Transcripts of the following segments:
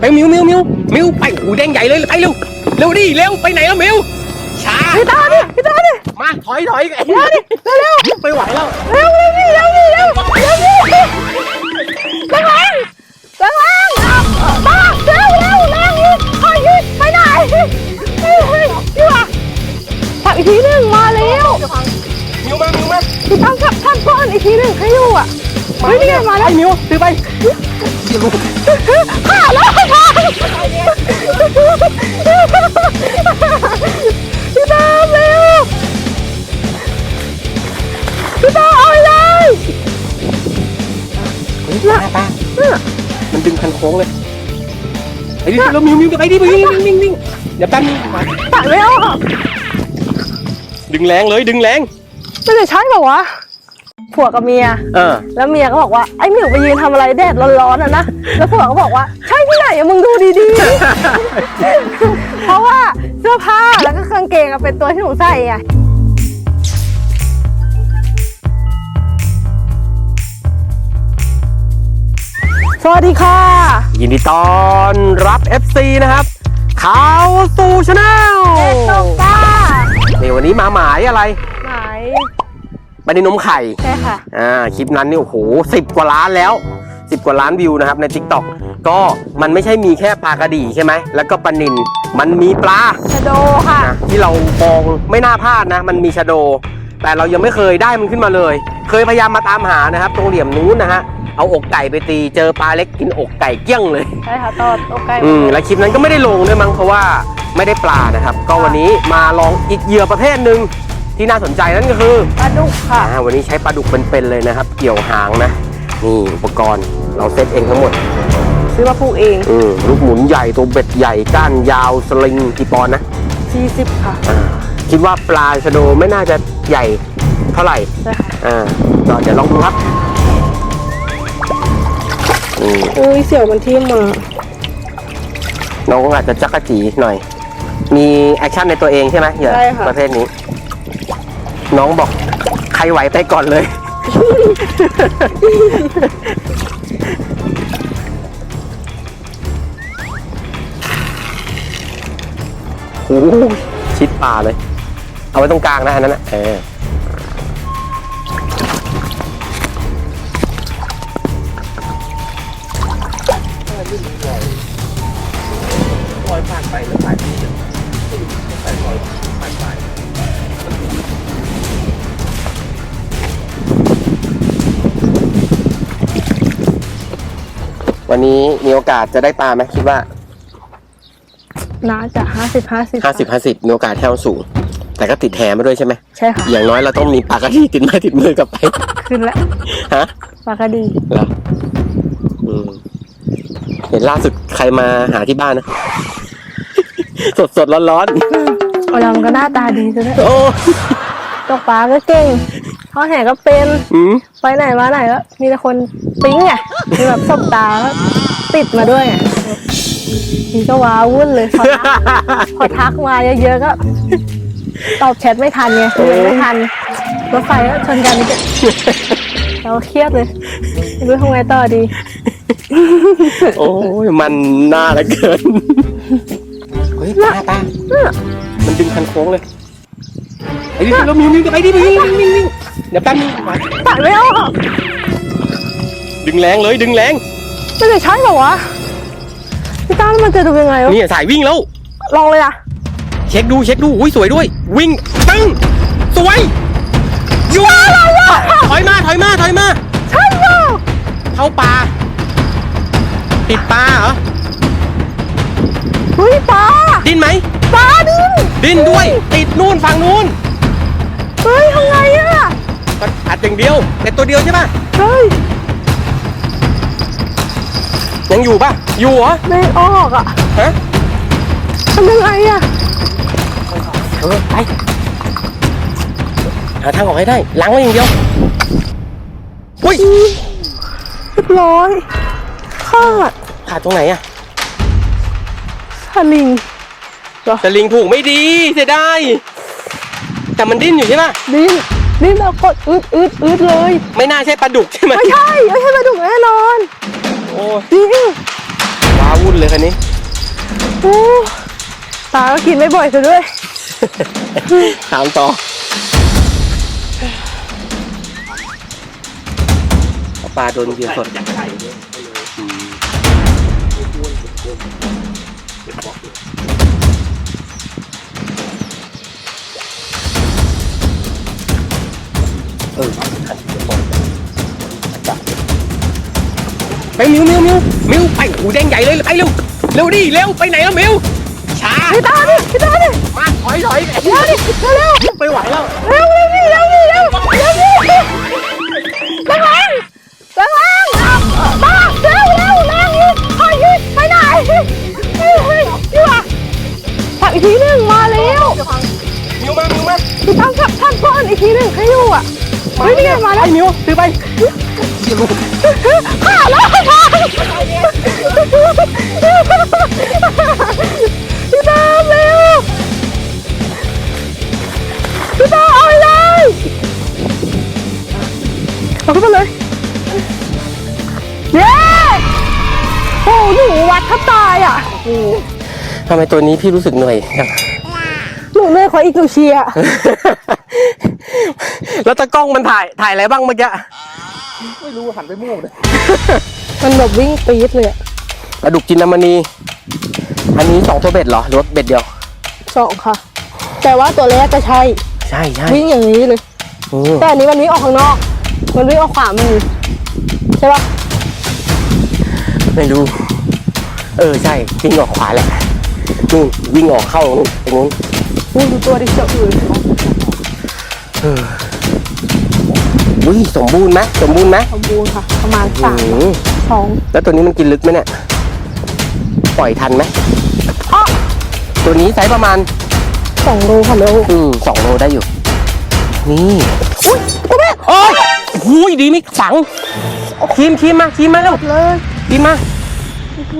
ไปมิวมิวมิวมิวไปโอ้โหแดงใหญ่เลยไปเร็วเร็วดิเร็วไปไหนแล้วมิวช้าพี่ตาดิพี่ตาดิมาถอยถอยไอ้เดี๋ยวดิเร็วไม่ไหวแล้วเร็วเร็วดิเร็วดิเร็วเร็วดิแรงแรงแรงแรงมาเร็วเร็วแรงอีกคอยอีกไปไหนเฮ้ยเฮ้ยพี่วะผักอีกทีหนึ่งมาแล้วมิวมามิวมาพี่ตั้งขับท่านก้อนอีกทีหนึ่งให้อยู่อะ เฮ้ยนี่ไงมาแล้วไอ้มิวซื้อไปข้าแล้วทางพี่ตามเร็วพี่ตามเอาเลยเฮ้ยป้าป้ามันดึงคันโค้งเลยไอ้ดิแล้วมิวมิวไปดิไปดินิ่งนิ่งนิ่งเดี๋ยวแป๊บนึงมาตัดไม่ออกดึงแรงเลยดึงแรงไม่ได้ใช่เหรอวะ ผัวกับเมีย เออ แล้วเมียก็บอกว่าไอ้หมิวไปยืนทำอะไรแดดร้อนๆอะนะ แล้วผัวก็บอกว่าใช่ที่ไหนอะมึงดูดีๆ เพราะว่าเสื้อผ้าแล้วก็กางเกงอะเป็นตัวที่หนูใส่ไงสวัสดีค่ะ ยินดีต้อนรับ FC นะครับข่าวสู่ชาแนลเอ็กโซก้านี่วันนี้มาหมายอะไร ไหนไปในนมไข่ใช่ค่ะ อ่าคลิปนั้นนี่โอ้โหสิบกว่าล้านแล้วสิบกว่าล้านวิวนะครับใน t ิ k t o k ก็มันไม่ใช่มีแค่ปลากระดีใช่ไหมแล้วก็ปลานินมันมีปลาชะโดค่ะ นะที่เรามองไม่น่าพลาดนะ มันมีชะโด แต่เรายังไม่เคยได้มันขึ้นมาเลย เคยพยายามมาตามหานะครับ ตรงเหลี่ยมนู้นนะฮะเอาอกไก่ไปตีเจอปลาเล็กกินอกไก่เกี้ยงเลย ใช่ค่ะตอดโอเคอืมและคลิปนั้นก็ไม่ได้ลงด้วยมั้งเพราะว่าไม่ได้ปลานะครับ ก็วันนี้มาลองอีกเหยื่อประเภทหนึ่ง ที่น่าสนใจนั่นก็คือปลาดุกค่ะอ่าวันนี้ใช้ปลาดุกเป็นๆเลยนะครับ เกี่ยวหางนะนี่อุปกรณ์เราเซตเองทั้งหมด ซื้อมาปลูกเองอืมลูกหมุนใหญ่ตัวเบ็ดใหญ่ก้านยาวสลิงกี่ปอนด์นะ40ค่ะอ่าคิดว่าปลาชะโดไม่น่าจะใหญ่เท่าไหร่ใช่ค่ะอ่าก็เดี๋ยวลองดูครับอืมเอ้ยเสี่ยวมันทิ่มมาน้องอาจจะจักกะจีหน่อย มีแอคชั่นในตัวเองใช่ไหมเหยื่อใช่ค่ะ ประเภทนี้ น้องบอกใครไหวไปก่อนเลย โอ้โหชิดป่าเลย เอาไว้ตรงกลางนะอันนั้นนะเออ วันนี้มีโอกาสจะได้ปลาไหมคิดว่าน่าจะห้าสิบห้าสิบห้าสิบห้าสิบมีโอกาสแค่สูง แต่ก็ติดแหมาด้วยใช่ไหมใช่ค่ะ อย่างน้อยเราต้องมีปากกระดีติดไม้ติดมือกลับไป ขึ้นแล้วฮะ ปลากระดีเหรออืมเห็นล่าสุดใครมาหาที่บ้านนะ สดสดร้อนร้อนโอลำก็หน้าตาดีซะด้วยๆโอ้ ตกปลาก็เก่ง ทอดแห่ก็เป็นอืมไปไหนมาไหนก็มีแต่คนปิ๊งไงมีแบบสบตาแล้วติดมาด้วยไงนี่ก็ว้าวุ่นเลยพอทักพอทักมาเยอะๆก็ ตอบแชทไม่ทันไงเรียนไม่ทันรถไฟก็ชนกันนี่ก็เราเครียดเลยไม่รู้ทำไงต่อดี โอ้ยมันน่าเหลือเกิน เฮ้ยตาตามันดึงคันโค้งเลยไอ้ดิเรามิวมิวจะไปดิไปดินิ่งนิ่งนิ่ง เดี๋ยวแป๊บนึงมาตัดไม่ออกดึงแรงเลยดึงแรงไม่ได้ใช่เหรอวะพี่ตั้มมันจะดูยังไงวะนี่สายวิ่งแล้ว ลองเลยอะเช็คดูเช็คดูอุ้ยสวยด้วย วิ่งตึ้งสวยอยู่ถอยมาถอยมาถอยมาใช่เหรอเข้าปลาติดปลาเหรอเฮ้ยปลาดิ้นไหมปลาดินดิ้นด้วย ติดนู่นฝั่งนู้นเฮ้ยทำไงอะ ก็อัดอย่างเดียว แต่ตัวเดียวใช่ป่ะเฮ้ยยังอยู่ป่ะ อยู่เหรอไม่ออกอะฮะทำยังไงอะเออไปหาทางออกให้ได้ล้างไว้อย่างเดียวอุ้ยเรียบร้อยขาดขาดตรงไหนอะสลิงสลิงผูกไม่ดีเสียดายแต่มันดิ้นอยู่ใช่ป่ะดิ้นดิ้ นแล้วกดอึดอึดอึดเลยไม่น่าใช่ปลาดุกใช่ไหมไม่ใช่ไม่ใช่ปลาดุกแน่นอนโอ้จริงว้าวุ่นเลยคันนี้โอ้ตาก็กินไม่บ่อยซะด้วยตามต่อปลาโดนเหยื่อสดจากไข่ ไปมิวมิวมิวมิวไปหูแดงใหญ่เลยไปเร็วเร็วดิเร็วไปไหนแล้วมิวช้าพี่ตาดิพี่ตาดิมาถอยถอยเร็วดิเร็วเร็วไปไหวแล้วเร็วเร็วดิเร็วดิเร็วเร็วดิระวังระวังมาเร็วเร็วแรงอีกถอยอีกไปไหนเฮ้ยเฮ้ยพี่วะถักอีกทีหนึ่งมาเร็วมิวมามิวมาพี่ตาขับทักก้อนอีกทีหนึ่งให้อยู่อะเฮ้ยนี่ไงมาแล้วไอ้มิวถือไป ข้าแล้วค่ะพี่ตามเร็วพี่ตามเอาเลยเอาขึ้นมาเลย เย้โอ้หนูวัดทับตายอะทำไมตัวนี้พี่รู้สึกเหนื่อยจังหนูเหนื่อยกว่าอีกหนูเชียร์แล้วตะกล้องมันถ่ายถ่ายอะไรบ้างเมื่อกี้ ไม่รู้หันไปมั่วเลยมันแบบวิ่งปี๊ดเลยอะปลาดุกจินดามณี อันนี้สองตัวเบ็ดเหรอหรือว่าเบ็ดเดียว สองค่ะ แต่ว่าตัวแรกก็ใช่ใช่ใช่วิ่งอย่างนี้เลยอืมแต่อันนี้มันวิ่งออกข้างนอก มันวิ่งออกขวามือใช่ปะไม่รู้ เออใช่วิ่งออกขวาแหละนู่นวิ่งออกเข้าตรงนู้นนี่ดูตัวดิเจ้าอื่นอุ้ ยสมบูรณ์ไหมสมบูรณ์ไหมสมบูรณ์ค่ะ ประมาณสามอืมสองแล้วตัวนี้มันกินลึกไหมเนี่ยปล่อยทันไหมอ้อตัวนี้ไซส์ประมาณสองโลค่ะโลอืมสองโลได้อยู่ นี่อุ้ยตัวแม่โอ้ยหูยดีไม่ฝังครีมครีมมาครีมมาแล้วเลยครีมมา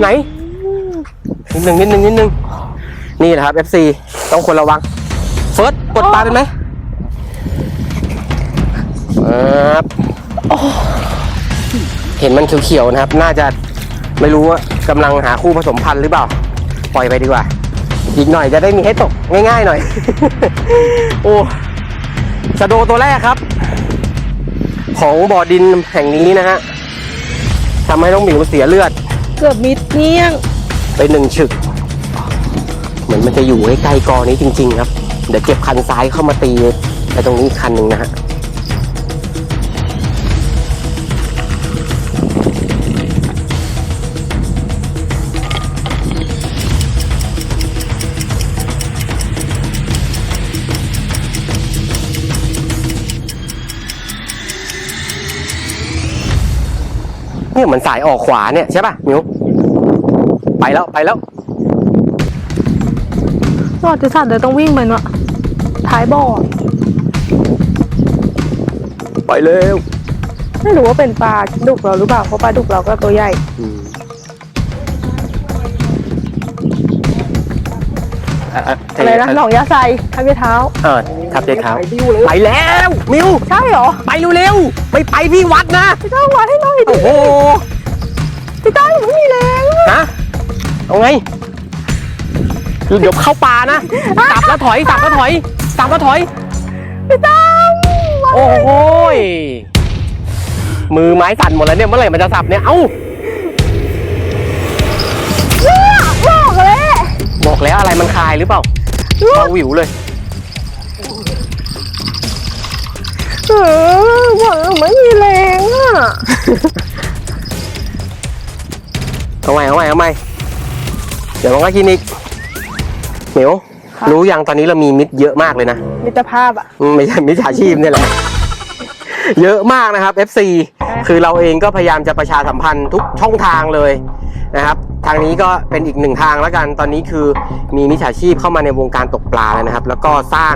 ไหนนิดหนึ่งนิดหนึ่งนิดหนึ่งนี่แหละครับ FC ต้องคนระวังเฟิร์สกดปลาเป็นไหม ครับเห็นมันเขียวๆนะครับ น่าจะไม่รู้ว่ากำลังหาคู่ผสมพันธุ์หรือเปล่า ปล่อยไปดีกว่า อีกหน่อยจะได้มีให้ตกง่ายๆหน่อย โอ้สะโดตัวแรกครับ ของบ่อดินแห่งนี้นะฮะทำให้น้องหมิวเสียเลือด เกือบมิดเงี้ยงไปหนึ่งฉึก เหมือนมันจะอยู่ใกล้ๆกอนี้จริง ๆ ครับ เดี๋ยวเก็บคันซ้ายเข้ามาตีไปตรงนี้อีกคันหนึ่งนะฮะ เนี่ยเหมือนสายออกขวาเนี่ยใช่ป่ะมิวไปแล้วไปแล้วรอดจะสัตว์เดี๋ยวต้องวิ่งไปเนาะท้ายบ่อไปเร็วไม่รู้ว่าเป็นปลาดุกเราหรือเปล่าเพราะปลาดุกเราก็ตัวใหญ่อะไรนะหนองยาไซทับยาเท้าเออ ทับใจเท้าไปแล้วมิวใช่เหรอ ไปเร็วๆไม่ไปพี่วัดนะ พี่ต้าวัดให้หน่อยดิโอ้โหพี่ต้ายังไม่มีแรงอะฮะเอาไงเดี๋ยวเข้าป่านะสับแล้วถอยสับแล้วถอยสับแล้วถอย พี่ต้าวัดโอ้โหยมือไม้สั่นหมดแล้วเนี่ยเมื่อไหร่มันจะสับเนี่ยเอ้าเนี่ยบอกเลยบอกแล้วอะไรมันคลายหรือเปล่าเบาหวิวเลย เออบอกแล้วไม่มีแรงอะ เอาใหม่เอาใหม่เอาใหม่เดี๋ยวมันก็กินอีกเหมียวรู้ยังตอนนี้เรามีมิตรเยอะมากเลยนะ มิตรภาพอะ อืมไม่ใช่มิจฉาชีพเนี่ยแหละ เยอะมากนะครับ FC คือเราเองก็พยายามจะประชาสัมพันธ์ทุกช่องทางเลยนะครับทางนี้ก็เป็นอีกหนึ่งทางแล้วกันตอนนี้คือมีมิจฉาชีพเข้ามาในวงการตกปลาแล้วนะครับ แล้วก็สร้าง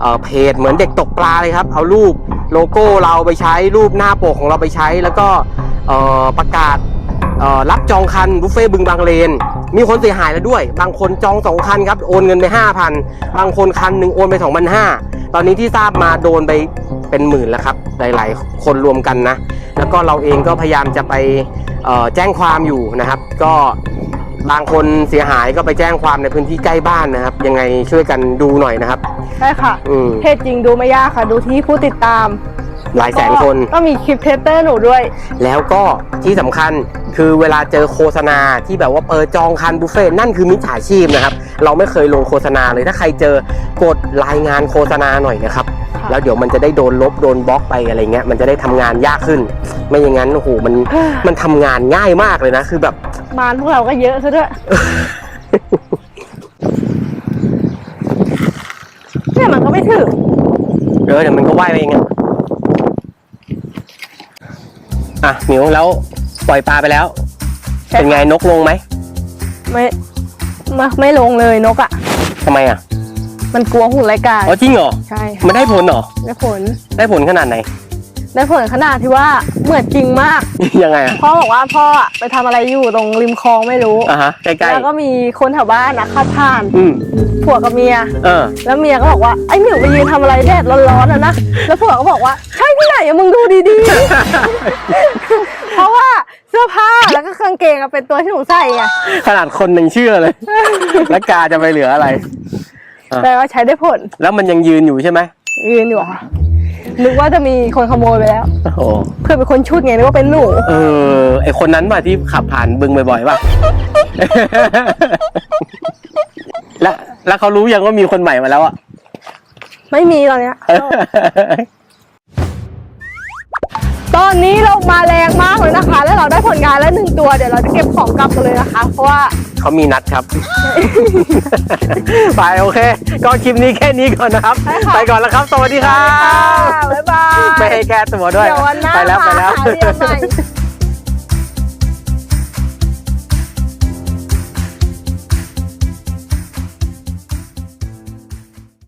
เเพจเหมือนเด็กตกปลาเลยครับ เอารูปโลโก้เราไปใช้รูปหน้าปกของเราไปใช้ แล้วก็ประกาศรับจองคันบุฟเฟ่บึงบางเลน มีคนเสียหายแล้วด้วย บางคนจองสองคันครับ โอนเงินไปห้าพันบางคนคันหนึ่งโอนไปสองพันห้า ตอนนี้ที่ทราบมาโดนไปเป็นหมื่นแล้วครับ หลาย ๆ คนรวมกันนะ แล้วก็เราเองก็พยายามจะไปแจ้งความอยู่นะครับ ก็ บางคนเสียหายก็ไปแจ้งความในพื้นที่ใกล้บ้านนะครับ ยังไงช่วยกันดูหน่อยนะครับ ใช่ค่ะอืม เพจจริงดูไม่ยากค่ะ ดูที่ผู้ติดตามหลายแสนคนก็มีคลิปเทสเตอร์หนูด้วย แล้วก็ที่สำคัญคือเวลาเจอโฆษณาที่แบบว่าเปิดจองคันบุฟเฟ่ต์นั่นคือมิจฉาชีพนะครับ เราไม่เคยลงโฆษณาเลยถ้าใครเจอกดรายงานโฆษณาหน่อยนะครับค่ะ แล้วเดี๋ยวมันจะได้โดนลบโดนบล็อกไปอะไรเงี้ยมันจะได้ทำงานยากขึ้น ไม่อย่างนั้นโอ้โหมันมันทำงานง่ายมากเลยนะ คือแบบมารพวกเราก็เยอะซะด้วยเนี่ยมันก็ไม่ถึงเออเดี๋ยวมันก็ว่ายไปเองอะอะหมิวแล้วปล่อยปลาไปแล้วใช่เป็นไงนกลงไหมไม่ไม่ไม่ลงเลยนกอะทำไมอะ มันกลัวหุ่นรายการอ๋อจริงเหรอใช่มันได้ผลเหรอ ได้ผล ได้ผลขนาดไหน ได้ผลขนาดที่ว่าเหมือนจริงมาก ยังไงอะพ่อบอกว่าพ่ออะไปทำอะไรอยู่ตรงริมคลองไม่รู้ อะฮะใกล้แล้วก็มีคนแถวบ้านนะขับผ่านๆอืมผัวกับเมีย เออ แล้วเมียก็บอกว่าไอ้หมิวไปยืนทำอะไรแดดร้อนๆอะนะ แล้วผัวก็บอกว่าใช่ที่ไหนอะมึงดูดีๆ เพราะว่าเสื้อผ้าแล้วก็กางเกงอะเป็นตัวที่หนูใส่ไงขนาดคนยังเชื่อเลย แล้วกาจะไปเหลืออะไร อะแต่ว่าใช้ได้ผล แล้วมันยังยืนอยู่ใช่ไหมยืนอยู่อะนึกว่าจะมีคนขโมยไปแล้วโอ้โหเพื่อนเป็นคนชุดไงนึกว่าเป็นหนู เออ ไอคนนั้นป่ะที่ขับผ่านบึงบ่อยๆป่ะ แล้วแล้วเขารู้ยังว่ามีคนใหม่มาแล้วอะ ไม่มีตอนเนี้ย ตอนนี้เรามาแรงมากเลยนะคะ แล้วเราได้ผลงานแล้วหนึ่งตัว เดี๋ยวเราจะเก็บของกลับกันเลยนะคะ เพราะว่าเขามีนัดครับ ไปโอเค ก็คลิปนี้แค่นี้ก่อนนะครับ ใช่ค่ะ ไปก่อนแล้วครับ สวัสดีครับ บ๊ายบายไม่ให้แก้ตัวด้วย เดี๋ยววันหน้าไปแล้วไปมาแล้ว หาเรียนใหม่